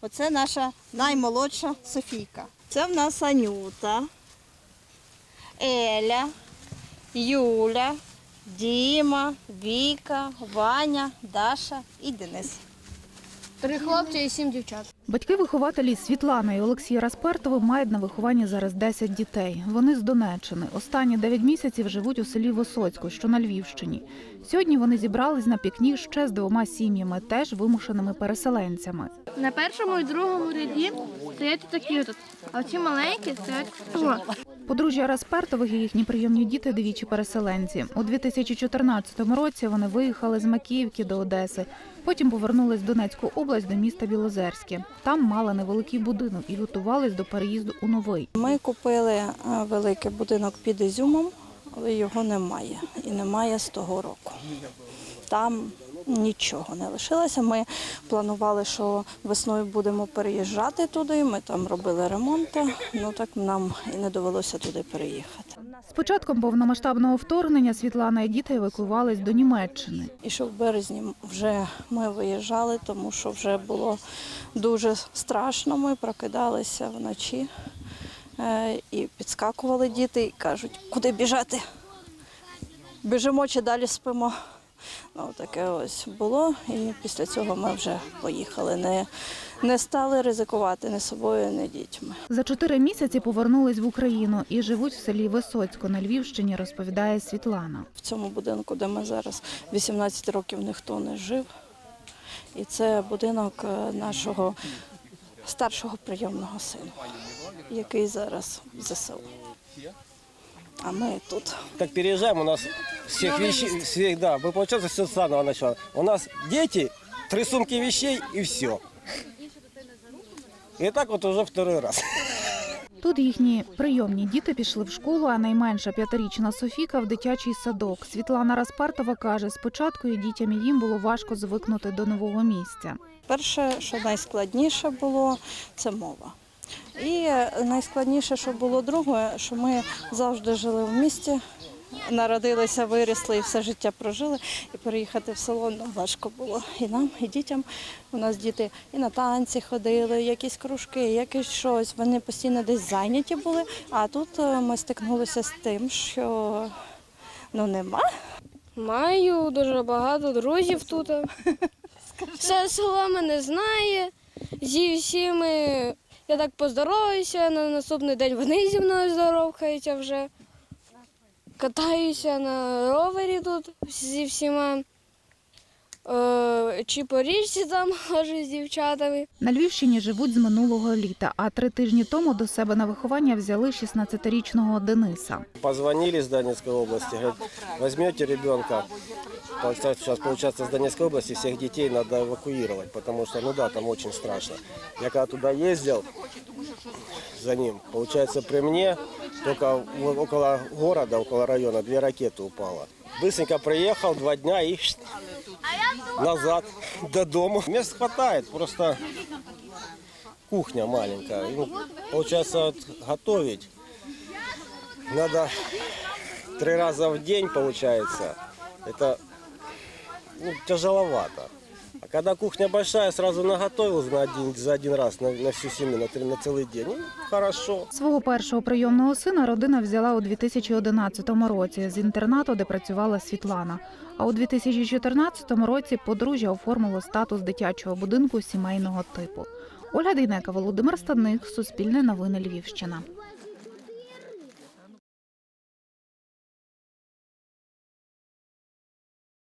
Оце наша наймолодша Софійка. Це в нас Анюта, Еля, Юля, Діма, Віка, Ваня, Даша і Денис. Три хлопці і сім дівчат. Батьки-вихователі Світлана і Олексій Распертови мають на вихованні зараз 10 дітей. Вони з Донеччини. Останні 9 місяців живуть у селі Висоцьку, що на Львівщині. Сьогодні вони зібрались на пікнік ще з двома сім'ями, теж вимушеними переселенцями. На першому і другому ряді стоять такі тут, а ці маленькі стоять. Подружжя Распертових і їхні прийомні діти двічі переселенці. У 2014 році вони виїхали з Макіївки до Одеси. Потім повернулись в Донецьку область до міста Білозерське. Там мали невеликий будинок і готувались до переїзду у новий. Ми купили е, великий будинок під Ізюмом, але його немає. І немає з того року. Там нічого не лишилося. Ми планували, що весною будемо переїжджати туди. Ми там робили ремонт, ну так нам і не довелося туди переїхати. З початком повномасштабного вторгнення Світлана і діти евакуювались до Німеччини. І що в березні вже ми виїжджали, тому що вже було дуже страшно. Ми прокидалися вночі е, і підскакували діти і кажуть, куди біжати? Біжимо чи далі спимо. Ну, таке ось було. І після цього ми вже поїхали. Не, не стали ризикувати ні собою, ні дітьми. За чотири місяці повернулись в Україну і живуть в селі Висоцько на Львівщині, розповідає Світлана. В цьому будинку, де ми зараз 18 років ніхто не жив. І це будинок е, нашого старшого прийомного сина, який зараз в ЗСУ. А ми тут. Так переезжаем, у нас всех вещей, всех, да, мы, получается, все с самого начала. У нас дети, три сумки вещей и все. И так вот уже второй раз. Тут їхні прийомні діти пішли в школу, а найменша п'ятирічна Софіка в дитячий садок. Світлана Распартова каже, спочатку і дітям і їм було важко звикнути до нового місця. Перше, що найскладніше було, це мова. І е, найскладніше, що було друге, що ми завжди жили в місті, народилися, виросли і все життя прожили. І переїхати в село ну, важко було. І нам, і дітям. У нас діти і на танці ходили, якісь кружки, якесь щось. Вони постійно десь зайняті були. А тут е, ми стикнулися з тим, що ну нема. Маю дуже багато друзів тут. Все село мене знає. Зі всіми я так поздороваюся, на наступний день вони зі мною здоровкаються вже. Катаюся на ровері тут зі всіма. Е, чи по річці там хожу з дівчатами. На Львівщині живуть з минулого літа, а три тижні тому до себе на виховання взяли 16-річного Дениса. Позвонили с Донецкой области, говорят, возьмете ребенка. Получается, сейчас, получается, с Донецкой области всех детей надо эвакуировать, потому что, ну да, там очень страшно. Я когда туда ездил за ним, получается, при мне только около города, около района, две ракеты упало. Быстренько приехал, два дня и назад до дома. Мест хватает, просто кухня маленькая. Ну, получается, готовить надо три раза в день, получается. Это ну, тяжеловато. А когда кухня большая, сразу наготовил на один, за один раз на, на всю семью, на, три- на целый день. Ну, хорошо. Свого першого прийомного сина родина взяла у 2011 році з інтернату, де працювала Світлана. А у 2014 році подружжя оформило статус дитячого будинку сімейного типу. Ольга Дейнека, Володимир Стадник, Суспільне новини Львівщина.